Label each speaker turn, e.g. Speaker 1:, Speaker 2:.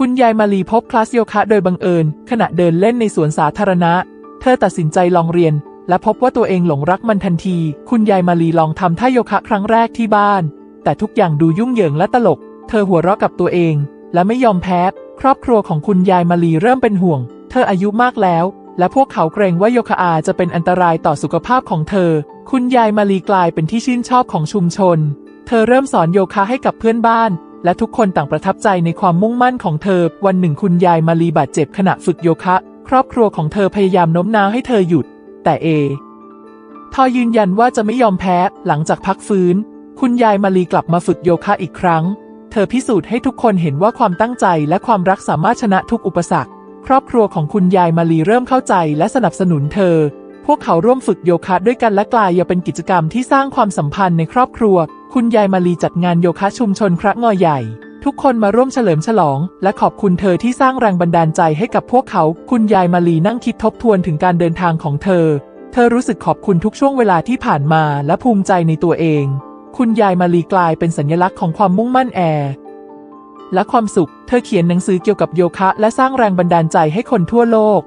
Speaker 1: คุณยายมาลีพบคลาสโยคะโดยบังเอิญ ขณะเดินเล่นในสวนสาธารณะ เธอตัดสินใจลองเรียน และพบว่าตัวเองหลงรักมันทันที คุณยายมาลีลองทำท่าโยคะครั้งแรกที่บ้าน แต่ทุกอย่างดูยุ่งเหยิงและตลก เธอหัวเราะกับตัวเอง และไม่ยอมแพ้ ครอบครัวของคุณยายมาลีเริ่มเป็นห่วง เธออายุมากแล้ว และพวกเขาเกรงว่าโยคะอาจะเป็นอันตรายต่อสุขภาพของเธอ คุณยายมาลีกลายเป็นที่ชื่นชอบของชุมชน เธอเริ่มสอนโยคะให้กับเพื่อนบ้าน และทุกคนต่างประทับใจในความมุ่งมั่นของเธอ วันหนึ่งคุณยายมาลีบาดเจ็บขณะฝึกโยคะ ครอบครัวของเธอพยายามโน้มน้าวให้เธอหยุด แต่เอ ทอยืนยันว่าจะไม่ยอมแพ้ หลังจากพักฟื้น คุณยายมาลีกลับมาฝึกโยคะอีกครั้ง เธอพิสูจน์ให้ทุกคนเห็นว่าความตั้งใจและความรักสามารถชนะทุกอุปสรรค ครอบครัวของคุณยายมาลีเริ่มเข้าใจและสนับสนุนเธอ พวกเขาร่วมฝึกโยคะด้วยกันและกลายเป็นกิจกรรมที่สร้างความสัมพันธ์ในครอบครัว คุณยายมาลีจัดงานโยคะชุมชนคระงอใหญ่ ทุกคนมาร่วมเฉลิมฉลอง และขอบคุณเธอที่สร้างแรงบันดาลใจให้กับพวกเขา คุณยายมาลีนั่งคิดทบทวนถึงการเดินทางของเธอ เธอรู้สึกขอบคุณทุกช่วงเวลาที่ผ่านมาและภูมิใจในตัวเอง คุณยายมาลีกลายเป็นสัญลักษณ์ของความมุ่งมั่นแอร์และความสุข เธอเขียนหนังสือเกี่ยวกับโยคะ และสร้างแรงบันดาลใจให้คนทั่วโลก